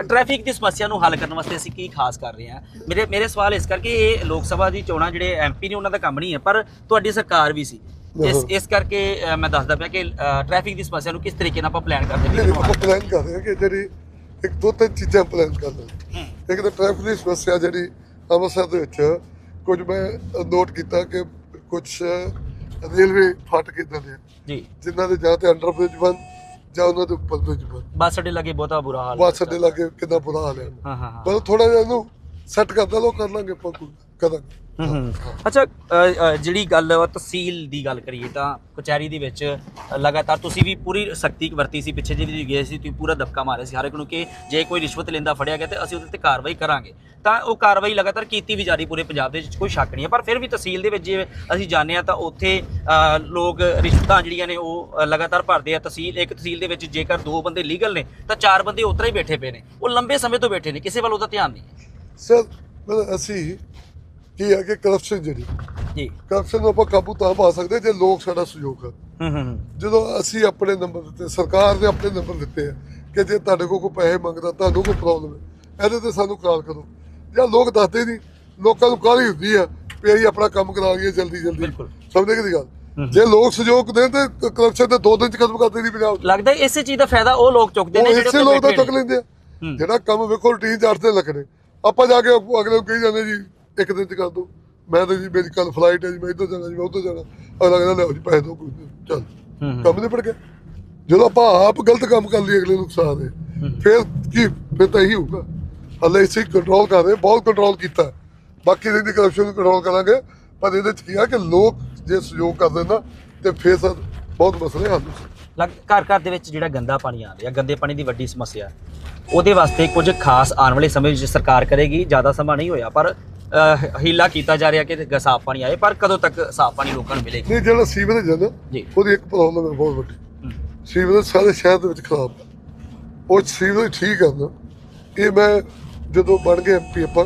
Traffic ਦੀ ਸਮੱਸਿਆ ਨੂੰ ਹੱਲ ਕਰਨ ਵਾਸਤੇ ਅਸੀਂ ਕੀ ਖਾਸ ਕਰ ਰਹੇ ਹਾਂ? ਮੇਰੇ ਮੇਰੇ ਸਵਾਲ ਇਸ ਕਰਕੇ ਇਹ ਲੋਕ ਸਭਾ ਦੀ ਚੋਣਾਂ ਜਿਹੜੇ ਐਮਪੀ ਨੇ ਉਹਨਾਂ ਦਾ ਕੰਮ ਨਹੀਂ ਹੈ ਪਰ ਤੁਹਾਡੀ ਸਰਕਾਰ ਵੀ ਸੀ। ਇਸ ਇਸ ਕਰਕੇ ਅ, ਮੈਂ ਦੱਸਦਾ ਪਿਆ ਕਿ ਟ੍ਰੈਫਿਕ ਦੀ ਸਮੱਸਿਆ ਨੂੰ ਕਿਸ ਤਰੀਕੇ ਨਾਲ ਆਪਾਂ ਪਲਾਨ ਕਰਦੇ ਨਹੀਂ, ਹਾਂ? ਆਪਾਂ ਪਲਾਨ ਕਰ ਰਹੇ ਹਾਂ ਕਿ ਜਿਹੜੀ ਇੱਕ ਦੋ ਤਿੰਨ ਚੀਜ਼ਾਂ ਪਲਾਨ ਕਰ ਰਹੇ ਹਾਂ। ਇੱਕ ਤਾਂ ਟ੍ਰੈਫਿਕ ਦੀ ਸਮੱਸਿਆ ਜਿਹੜੀ ਅੰਮ੍ਰਿਤਸਰ ਦੇ ਵਿੱਚ ਕੁਝ ਮੈਂ ਨੋਟ ਕੀਤਾ ਕਿ ਕੁਝ ਰੇਲਵੇ ਫਾਟਕ ਇਦਾਂ ਦੇ ਆ, ਜੀ। ਜਿਨ੍ਹਾਂ ਦੇ ਜਾਂ ਤੇ ਅੰਡਰ ਬ੍ਰਿਜ ਬਣ ਜਾਂ ਉਹਨਾਂ ਦੇ ਉੱਪਰ ਬ੍ਰਿਜ ਬਣ ਬੱਸ ਅੱਡੇ ਲੱਗੇ ਬਹੁਤਾ ਬੁਰਾ ਹਾਲ ਬੱਸ ਅੱਡੇ ਲਾਗੇ ਕਿੰਨਾ ਬੁਰਾ ਹਾਲ ਹੈ। ਹਾਂ ਹਾਂ ਹਾਂ। ਪਰ ਥੋੜਾ ਜਿਹਾ ਇਹਨੂੰ ਸੈੱਟ ਕਰਦਾ ਲੋ ਕਰ ਲਾਂਗੇ ਆਪਾਂ ਕੋਈ। ਹੂੰ, ਹੂੰ। ਅੱਛਾ ਅ, ਅ, ਜਿਹੜੀ ਗੱਲ ਵਾ ਤਹਿਸੀਲ ਦੀ ਗੱਲ ਕਰੀਏ ਤਾਂ ਕਚਹਿਰੀ ਦੇ ਵਿੱਚ ਲਗਾਤਾਰ ਤੁਸੀਂ ਵੀ ਪੂਰੀ ਸਖਤੀ ਵਰਤੀ ਸੀ ਪਿੱਛੇ ਜਿਹੇ ਵੀ ਗਏ ਸੀ ਤੁਸੀਂ ਪੂਰਾ ਦਬਕਾ ਮਾਰਿਆ ਸੀ ਹਰ ਇੱਕ ਨੂੰ ਕਿ ਜੇ ਕੋਈ ਰਿਸ਼ਵਤ ਲੈਂਦਾ ਫੜਿਆ ਗਿਆ ਤੇ ਅਸੀਂ ਉਹਦੇ ਤੇ ਕਾਰਵਾਈ ਕਰਾਂਗੇ। ਤਾਂ ਉਹ ਕਾਰਵਾਈ ਲਗਾਤਾਰ ਕੀਤੀ ਵੀ ਜਾ ਰਹੀ ਪੂਰੇ ਪੰਜਾਬ ਦੇ ਵਿੱਚ ਕੋਈ ਸ਼ੱਕ ਨਹੀਂ ਹੈ ਪਰ ਫਿਰ ਵੀ ਤਹਿਸੀਲ ਦੇ ਵਿੱਚ ਜੇ ਅਸੀਂ ਹਾਂ ਤਾਂ ਉੱਥੇ ਅ, ਲੋਕ ਰਿਸ਼ਵਤਾਂ ਜਿਹੜੀਆਂ ਨੇ ਉਹ ਅ, ਲਗਾਤਾਰ ਭਰਦੇ ਆ ਤਹਿਸੀਲ ਇੱਕ ਤਹਿਸੀਲ ਦੇ ਵਿੱਚ ਜੇਕਰ ਦੋ ਬੰਦੇ ਲੀਗਲ ਨੇ ਤਾਂ ਚਾਰ ਬੰਦੇ ਉਤਰਾ ਹੀ ਬੈਠੇ ਪਏ ਨੇ। ਉਹ ਲੰਬੇ ਸਮੇਂ ਤੋਂ ਬੈਠੇ ਨੇ ਕਿਸੇ ਵੱਲ ਉਹਦਾ ਧਿਆਨ ਨਹੀਂ ਹੈ। ਸਰ ਮਤਲਬ ਅਸੀਂ ਕੀ ਹੈ ਕਿ ਕਰਪਸ਼ਨ ਜਿਹੜੀ ਜੀ। ਕਰਪਸ਼ਨ ਨੂੰ ਆਪਾਂ ਕਾਬੂ ਤਾਂ ਪਾ ਸਕਦੇ ਜੇ ਲੋਕ ਸਾਡਾ ਸਹਿਯੋਗ ਕਰਨ। ਹੂੰ ਹੂੰ ਜਦੋਂ ਅਸੀਂ ਆਪਣੇ ਨੰਬਰ ਦਿੱਤੇ ਸਰਕਾਰ ਨੇ ਆਪਣੇ ਨੰਬਰ ਦਿੱਤੇ ਆ ਕਿ ਜੇ ਤੁਹਾਡੇ ਕੋਲ ਕੋਈ ਪੈਸੇ ਮੰਗਦਾ ਤੁਹਾਨੂੰ ਕੋਈ ਪ੍ਰੋਬਲਮ ਹੈ ਇਹਦੇ ਤੇ ਸਾਨੂੰ ਕਾਲ ਕਰੋ। ਜਾਂ ਲੋਕ ਦੱਸਦੇ ਨਹੀਂ ਲੋਕਾਂ ਨੂੰ ਕਾਹਲੀ ਹੁੰਦੀ ਆ ਵੀ ਅਸੀਂ ਆਪਣਾ ਕੰਮ ਕਰਾ ਲਈਏ ਜਲਦੀ ਜਲਦੀ। ਸਮਝਦੇ ਕਿ ਦੀ ਗੱਲ? ਜੇ ਲੋਕ ਸਹਿਯੋਗ ਦੇਣ ਤੇ ਕਰਪਸ਼ਨ ਤੇ ਦੋ ਦਿਨ ਚ ਖਤਮ ਕਰਦੇ ਨਹੀਂ ਪੰਜਾਬ 'ਚ। ਲੱਗਦਾ ਇਸੇ ਚੀਜ਼ ਦਾ ਫਾਇਦਾ ਉਹ ਲੋਕ ਚੁੱਕਦੇ ਨੇ ਜਿਹੜੇ ਲੋਕ ਤਾਂ ਚੁੱਕ। ਲੈਂਦੇ ਆ। ਜਿਹੜਾ ਕੰਮ ਵੇਖੋ ਰੂਟੀਨ ਚ ਅੱਠ ਦਿਨ ਲੱਗਣੇ। ਆਪਾਂ ਜਾ ਕੇ ਅਗਲੇ ਨੂੰ ਕਹੀ ਜਾਂਦੇ ਜੀ ਇੱਕ ਦਿਨ ਚ ਕਰ ਦੋ। ਮੈਂ ਤਾਂ ਜੀ ਮੇਰੀ ਕੱਲ ਫਲਾਈਟ ਹੈ ਜੀ ਮੈਂ ਇੱਧਰ ਜਾਣਾ ਜੀ ਮੈਂ ਉੱਧਰ ਜਾਣਾ। ਅਗਲਾ ਕਹਿੰਦਾ ਲਿਆਓ ਜੀ ਪੈਸੇ ਦੋ ਕੋਈ ਨੀ, ਚੱਲ। ਕੰਮ ਨਹੀਂ ਪੜ ਗਿਆ। ਜਦੋਂ ਆਪਾਂ ਆਪ ਗਲਤ ਕੰਮ ਕਰ ਲਈ ਅਗਲੇ ਨੁਕਸਾਨ ਹੈ। ਫਿਰ ਕੀ ਫਿਰ ਤਾਂ ਇਹੀ ਹੋਊਗਾ। ਹਲੇ ਇਸੇ ਕੰਟਰੋਲ ਕਰ ਰਹੇ ਬਹੁਤ ਕੰਟਰੋਲ ਕੀਤਾ। ਬਾਕੀ ਦੀ ਕਰਪਸ਼ਨ ਨੂੰ ਕੰਟਰੋਲ ਕਰਾਂਗੇ। ਪਰ ਇਹਦੇ ਚ ਕੀ ਆ ਕਿ ਲੋਕ ਜੇ ਸਹਿਯੋਗ ਕਰਦੇ ਨਾ ਤੇ ਫਿਰ ਬਹੁਤ ਮਸਲੇ ਹੱਲ ਲੱਗ ਘਰ ਘਰ ਦੇ ਵਿੱਚ ਜਿਹੜਾ ਗੰਦਾ ਪਾਣੀ ਆ ਰਿਹਾ ਗੰਦੇ ਪਾਣੀ ਦੀ ਵੱਡੀ ਸਮੱਸਿਆ। ਉਹਦੇ ਵਾਸਤੇ ਕੁਝ ਖਾਸ ਆਉਣ ਵਾਲੇ ਸਮੇਂ ਵਿੱਚ ਸਰਕਾਰ ਕਰੇਗੀ ਜ਼ਿਆਦਾ ਸਮਾਂ ਨਹੀਂ ਹੋਇਆ ਪਰ ਹੀਲਾ ਕੀਤਾ ਜਾ ਰਿਹਾ ਕਿ ਸਾਫ਼ ਪਾਣੀ ਆਏ ਪਰ ਕਦੋਂ ਤੱਕ ਸਾਫ਼ ਪਾਣੀ ਲੋਕਾਂ ਨੂੰ ਮਿਲੇਗਾ ਨਹੀਂ ਜਿਹੜਾ ਸੀਵਰੇਜ ਨਾ ਜੀ। ਉਹਦੀ ਇੱਕ ਪ੍ਰੋਬਲਮ ਹੈ ਬਹੁਤ ਵੱਡੀ। ਸੀਵਰੇਜ ਸਾਰੇ ਸ਼ਹਿਰ ਦੇ ਵਿੱਚ ਖਰਾਬ ਹੈ ਉਹ ਸੀਵਰੇਜ ਠੀਕ ਹੈ ਨਾ ਇਹ ਮੈਂ ਜਦੋਂ ਬਣ ਗਏ ਐਮਪੀ ਆਪਾਂ।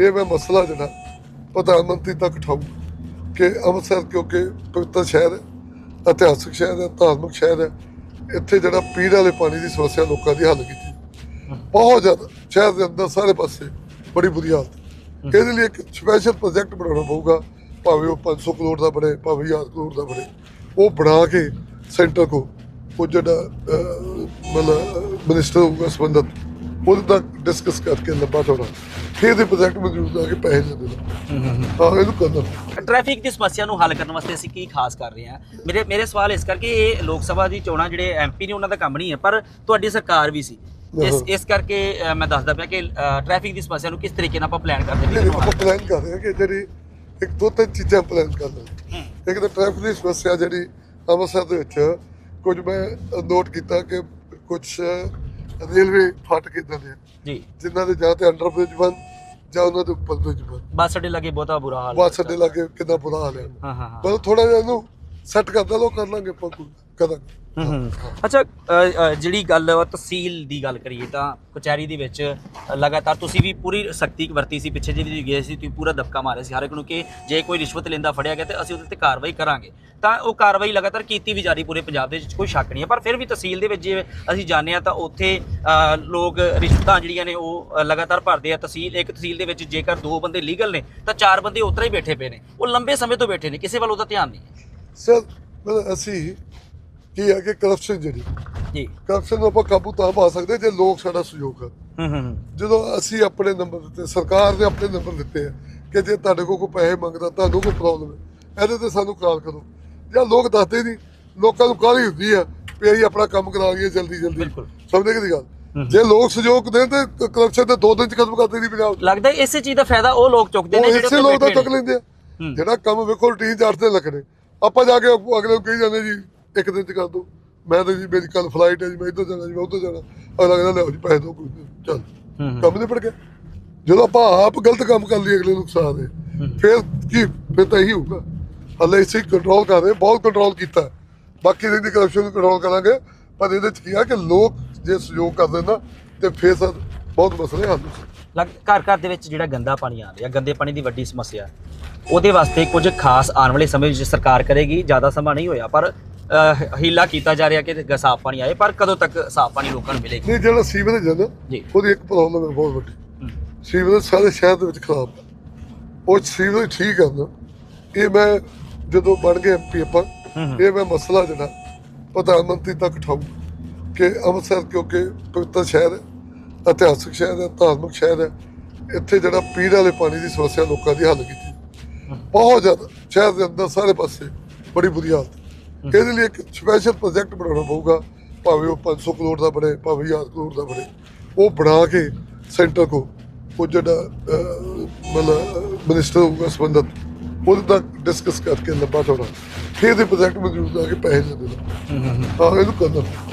ਇਹ ਮੈਂ ਮਸਲਾ ਜਿਹੜਾ ਪ੍ਰਧਾਨ ਮੰਤਰੀ ਤੱਕ ਉਠਾਊਂ ਕਿ ਅੰਮ੍ਰਿਤਸਰ ਕਿਉਂਕਿ ਪਵਿੱਤਰ ਸ਼ਹਿਰ ਹੈ ਇਤਿਹਾਸਕ ਸ਼ਹਿਰ ਹੈ ਧਾਰਮਿਕ ਸ਼ਹਿਰ ਹੈ ਇੱਥੇ ਜਿਹੜਾ ਪੀਣ ਵਾਲੇ ਪਾਣੀ ਦੀ ਸਮੱਸਿਆ ਲੋਕਾਂ ਦੀ ਹੱਲ ਕੀਤੀ ਬਹੁਤ ਜ਼ਿਆਦਾ ਸ਼ਹਿਰ ਦੇ ਅੰਦਰ ਸਾਰੇ ਪਾਸੇ ਬੜੀ ਬੁਰੀ ਹਾਲਤ ਇਹਦੇ ਲਈ ਇੱਕ ਸਪੈਸ਼ਲ ਪ੍ਰੋਜੈਕਟ ਬਣਾਉਣਾ ਪਊਗਾ ਭਾਵੇਂ ਉਹ 500 ਕਰੋੜ ਦਾ ਬਣੇ ਭਾਵੇਂ 1000 ਕਰੋੜ ਦਾ ਬਣੇ। ਉਹ ਬਣਾ ਕੇ ਸੈਂਟਰ ਕੋ ਉਹ ਜਿਹੜਾ ਮਤਲਬ ਮਿਨਿਸਟਰ ਹੋਊਗਾ ਸੰਬੰਧਤ ਉਹਦੇ ਤੱਕ ਡਿਸਕਸ ਕਰਕੇ ਲੰਬਾ ਚੌੜਾ ਫਿਰ ਦੇ ਪ੍ਰੋਜੈਕਟ ਮਨਜ਼ੂਰ ਦਾ ਕੇ ਪੈਸੇ ਦੇ ਦੇਣਾ। ਹਾਂ ਇਹਨੂੰ ਕਰਨਾ ਟ੍ਰੈਫਿਕ ਦੀ ਸਮੱਸਿਆ ਨੂੰ ਹੱਲ ਕਰਨ ਵਾਸਤੇ ਅਸੀਂ ਕੀ ਖਾਸ ਕਰ ਰਹੇ ਹਾਂ? ਮੇਰੇ ਮੇਰੇ ਸਵਾਲ ਇਸ ਕਰਕੇ ਇਹ ਲੋਕ ਸਭਾ ਦੀ ਚੋਣਾਂ ਜਿਹੜੇ ਐਮਪੀ ਨੇ ਉਹਨਾਂ ਦਾ ਕੰਮ ਨਹੀਂ ਹੈ ਪਰ ਤੁਹਾਡੀ ਸਰਕਾਰ ਵੀ ਸੀ। ਇਸ ਇਸ ਕਰਕੇ ਮੈਂ ਦੱਸਦਾ ਪਿਆ ਕਿ ਟ੍ਰੈਫਿਕ ਦੀ ਸਮੱਸਿਆ ਨੂੰ ਕਿਸ ਤਰੀਕੇ ਨਾਲ ਆਪਾਂ ਪਲਾਨ ਕਰਦੇ ਹਾਂ? ਆਪਾਂ ਪਲਾਨ ਕਰ ਰਹੇ ਹਾਂ ਕਿ ਜਿਹੜੀ ਇੱਕ ਦੋ ਤਿੰਨ ਚੀਜ਼ਾਂ ਪਲਾਨ ਕਰ ਰਹੇ ਹਾਂ। ਇੱਕ ਤਾਂ ਟ੍ਰੈਫਿਕ ਦੀ ਸਮੱਸਿਆ ਜਿਹੜੀ ਅੰਮ੍ਰਿਤਸਰ ਦੇ ਵਿੱਚ ਕੁਝ ਮੈਂ ਨੋਟ ਕੀਤਾ ਕਿ ਕੁਝ ਰੇਲਵੇ ਫਾਟਕ ਇਦਾਂ ਦੇ ਜੀ। ਜਿਨ੍ਹਾਂ ਦੇ ਜਾਂ ਤੇ ਅੰਡਰ ਬ੍ਰਿਜ ਬਣ ਜਾਂ ਉਹਨਾਂ ਦੇ ਉੱਪਰ ਬ੍ਰਿਜ ਬਣ ਬੱਸ ਅੱਡੇ ਲੱਗੇ ਬਹੁਤਾ ਬੁਰਾ ਹਾਲ ਬੱਸ ਅੱਡੇ ਲਾਗੇ ਕਿੰਨਾ ਬੁਰਾ ਹਾਲ ਹੈ। ਹਾਂ ਹਾਂ ਪਰ ਥੋੜਾ ਜਿਹਾ ਇਹਨੂੰ ਸੈੱਟ ਕਰਦਾ ਲੋ ਕਰ ਲਾਂਗੇ ਆਪਾਂ ਕੋਈ। ਹੂੰ, ਹੂੰ। ਅੱਛਾ ਅ, ਅ, ਜਿਹੜੀ ਗੱਲ ਵਾ ਤਹਿਸੀਲ ਦੀ ਗੱਲ ਕਰੀਏ ਤਾਂ ਕਚਹਿਰੀ ਦੇ ਵਿੱਚ ਲਗਾਤਾਰ ਤੁਸੀਂ ਵੀ ਪੂਰੀ ਸਖਤੀ ਵਰਤੀ ਸੀ ਪਿੱਛੇ ਜਿਹੇ ਵੀ ਗਏ ਸੀ ਤੁਸੀਂ ਪੂਰਾ ਦਬਕਾ ਮਾਰਿਆ ਸੀ ਹਰ ਇੱਕ ਨੂੰ ਕਿ ਜੇ ਕੋਈ ਰਿਸ਼ਵਤ ਲੈਂਦਾ ਫੜਿਆ ਗਿਆ ਤੇ ਅਸੀਂ ਉਹਦੇ ਤੇ ਕਾਰਵਾਈ ਕਰਾਂਗੇ। ਤਾਂ ਉਹ ਕਾਰਵਾਈ ਲਗਾਤਾਰ ਕੀਤੀ ਵੀ ਜਾ ਰਹੀ ਪੂਰੇ ਪੰਜਾਬ ਦੇ ਵਿੱਚ ਕੋਈ ਸ਼ੱਕ ਨਹੀਂ ਹੈ ਪਰ ਫਿਰ ਵੀ ਤਹਿਸੀਲ ਦੇ ਵਿੱਚ ਜੇ ਅਸੀਂ ਹਾਂ ਤਾਂ ਉੱਥੇ ਅ, ਲੋਕ ਰਿਸ਼ਵਤਾਂ ਜਿਹੜੀਆਂ ਨੇ ਉਹ ਅ, ਲਗਾਤਾਰ ਭਰਦੇ ਆ ਤਹਿਸੀਲ ਇੱਕ ਤਹਿਸੀਲ ਦੇ ਵਿੱਚ ਜੇਕਰ ਦੋ ਬੰਦੇ ਲੀਗਲ ਨੇ ਤਾਂ ਚਾਰ ਬੰਦੇ ਉਤਰਾ ਹੀ ਬੈਠੇ ਪਏ ਨੇ। ਉਹ ਲੰਬੇ ਸਮੇਂ ਤੋਂ ਬੈਠੇ ਨੇ ਕਿਸੇ ਵੱਲ ਉਹਦਾ ਧਿਆਨ ਨਹੀਂ ਹੈ। ਸਰ ਮਤਲਬ ਅਸੀਂ ਕੀ ਹੈ ਕਿ ਕਰਪਸ਼ਨ ਜਿਹੜੀ ਜੀ ਕਰਪਸ਼ਨ ਨੂੰ ਆਪਾਂ ਕਾਬੂ ਤਾਂ ਪਾ ਸਕਦੇ ਜੇ ਲੋਕ ਸਾਡਾ ਸਹਿਯੋਗ ਕਰਨ ਹੂੰ ਹੂੰ। ਜਦੋਂ ਅਸੀਂ ਆਪਣੇ ਨੰਬਰ ਦਿੱਤੇ ਸਰਕਾਰ ਨੇ ਆਪਣੇ ਨੰਬਰ ਦਿੱਤੇ ਆ ਕਿ ਜੇ ਤੁਹਾਡੇ ਕੋਲ ਕੋਈ ਪੈਸੇ ਮੰਗਦਾ ਤੁਹਾਨੂੰ ਕੋਈ ਪ੍ਰੋਬਲਮ ਹੈ ਇਹਦੇ ਤੇ ਸਾਨੂੰ ਕਾਲ ਕਰੋ ਜਾਂ ਲੋਕ ਦੱਸਦੇ ਨਹੀਂ ਲੋਕਾਂ ਨੂੰ ਕਾਹਲੀ ਹੁੰਦੀ ਆ ਵੀ ਅਸੀਂ ਆਪਣਾ ਕੰਮ ਕਰਾ ਲਈਏ ਜਲਦੀ ਜਲਦੀ। ਸਮਝਦੇ ਕਿ ਦੀ ਗੱਲ ਜੇ ਲੋਕ ਸਹਿਯੋਗ ਦੇਣ ਤੇ ਕਰਪਸ਼ਨ ਤੇ ਦੋ ਦਿਨ ਚ ਖਤਮ ਕਰਦੇ ਨਹੀਂ ਪੰਜਾਬ। ਲੱਗਦਾ ਇਸੇ ਚੀਜ਼ ਦਾ ਫਾਇਦਾ ਉਹ ਲੋਕ ਚੁੱਕਦੇ ਨੇ ਜਿਹੜੇ ਲੋਕ ਤਾਂ ਚੁੱਕ। ਲੈਂਦੇ ਆ। ਜਿਹੜਾ ਕੰਮ ਵੇਖੋ ਰੂਟੀਨ ਚ ਅੱਠ ਦਿਨ ਲੱਗਣੇ ਆਪਾਂ ਜਾ ਕੇ ਅਗਲੇ ਨੂੰ ਕਹੀ ਜਾਂਦੇ ਜੀ ਇੱਕ ਦਿਨ ਚ ਕਰ ਦੋ। ਮੈਂ ਤਾਂ ਜੀ ਮੇਰੀ ਕੱਲ ਫਲਾਈਟ ਹੈ ਜੀ ਮੈਂ ਇੱਧਰ ਜਾਣਾ ਜੀ ਮੈਂ ਉੱਧਰ ਜਾਣਾ। ਅਗਲਾ ਕਹਿੰਦਾ ਲਿਆਓ ਜੀ ਪੈਸੇ ਦੋ ਕੋਈ ਨੀ, ਚੱਲ। ਕੰਮ ਨਹੀਂ ਪੜ ਗਿਆ। ਜਦੋਂ ਆਪਾਂ ਆਪ ਗਲਤ ਕੰਮ ਕਰ ਲਈ ਅਗਲੇ ਨੁਕਸਾਨ ਹੈ। ਫਿਰ ਕੀ ਫਿਰ ਤਾਂ ਇਹੀ ਹੋਊਗਾ। ਹਲੇ ਇਸੇ ਕੰਟਰੋਲ ਕਰ ਰਹੇ ਬਹੁਤ ਕੰਟਰੋਲ ਕੀਤਾ। ਬਾਕੀ ਦੀ ਕਰਪਸ਼ਨ ਨੂੰ ਕੰਟਰੋਲ ਕਰਾਂਗੇ। ਪਰ ਇਹਦੇ ਚ ਕੀ ਆ ਕਿ ਲੋਕ ਜੇ ਸਹਿਯੋਗ ਕਰਦੇ ਨਾ ਤੇ ਫਿਰ ਬਹੁਤ ਮਸਲੇ ਹੱਲ ਲੱਗ ਘਰ ਘਰ ਦੇ ਵਿੱਚ ਜਿਹੜਾ ਗੰਦਾ ਪਾਣੀ ਆ ਰਿਹਾ ਗੰਦੇ ਪਾਣੀ ਦੀ ਵੱਡੀ ਸਮੱਸਿਆ। ਉਹਦੇ ਵਾਸਤੇ ਕੁਝ ਖਾਸ ਆਉਣ ਵਾਲੇ ਸਮੇਂ ਵਿੱਚ ਸਰਕਾਰ ਕਰੇਗੀ ਜ਼ਿਆਦਾ ਸਮਾਂ ਨਹੀਂ ਹੋਇਆ ਪਰ ਹੀਲਾ ਕੀਤਾ ਜਾ ਰਿਹਾ ਕਿ ਸਾਫ਼ ਪਾਣੀ ਆਏ ਪਰ ਕਦੋਂ ਤੱਕ ਸਾਫ਼ ਪਾਣੀ ਲੋਕਾਂ ਨੂੰ ਮਿਲੇਗਾ? ਨਹੀਂ ਜਿਹੜਾ ਸੀਵਰੇਜ ਨਾ ਜੀ। ਉਹਦੀ ਇੱਕ ਪ੍ਰੋਬਲਮ ਹੈ ਬਹੁਤ ਵੱਡੀ। ਸੀਵਰੇਜ ਸਾਰੇ ਸ਼ਹਿਰ ਦੇ ਵਿੱਚ ਖਰਾਬ ਹੈ। ਉਹ ਸੀਵਰੇਜ ਠੀਕ ਹੈ ਨਾ ਇਹ ਮੈਂ ਜਦੋਂ ਬਣ ਗਏ ਐਮਪੀ ਆਪਾਂ। ਇਹ ਮੈਂ ਮਸਲਾ ਜਿਹੜਾ ਪ੍ਰਧਾਨ ਮੰਤਰੀ ਤੱਕ ਉਠਾਊਂ ਕਿ ਅੰਮ੍ਰਿਤਸਰ ਕਿਉਂਕਿ ਪਵਿੱਤਰ ਸ਼ਹਿਰ ਹੈ ਇਤਿਹਾਸਕ ਸ਼ਹਿਰ ਹੈ ਧਾਰਮਿਕ ਸ਼ਹਿਰ ਹੈ ਇੱਥੇ ਜਿਹੜਾ ਪੀਣ ਵਾਲੇ ਪਾਣੀ ਦੀ ਸਮੱਸਿਆ ਲੋਕਾਂ ਦੀ ਹੱਲ ਕੀਤੀ। ਬਹੁਤ ਜ਼ਿਆਦਾ ਸ਼ਹਿਰ ਦੇ ਅੰਦਰ ਸਾਰੇ ਪਾਸੇ ਬੜੀ ਬੁਰੀ ਹਾਲਤ ਇਹਦੇ ਲਈ ਇੱਕ ਸਪੈਸ਼ਲ ਪ੍ਰੋਜੈਕਟ ਬਣਾਉਣਾ ਪਊਗਾ ਭਾਵੇਂ ਉਹ 500 ਕਰੋੜ ਦਾ ਬਣੇ ਭਾਵੇਂ 1000 ਕਰੋੜ ਦਾ ਬਣੇ। ਉਹ ਬਣਾ ਕੇ ਸੈਂਟਰ ਕੋ ਉਹ ਜਿਹੜਾ ਮਤਲਬ ਮਿਨਿਸਟਰ ਹੋਊਗਾ ਸੰਬੰਧਤ ਉਹਦੇ ਤੱਕ ਡਿਸਕਸ ਕਰਕੇ ਲੰਬਾ ਚੌੜਾ ਫਿਰ ਦੇ ਪ੍ਰੋਜੈਕਟ ਮਨਜ਼ੂਰ ਆ ਕੇ ਪੈਸੇ ਦੇ ਦੇਣਾ। ਹਾਂ ਇਹਨੂੰ ਕਰਨਾ।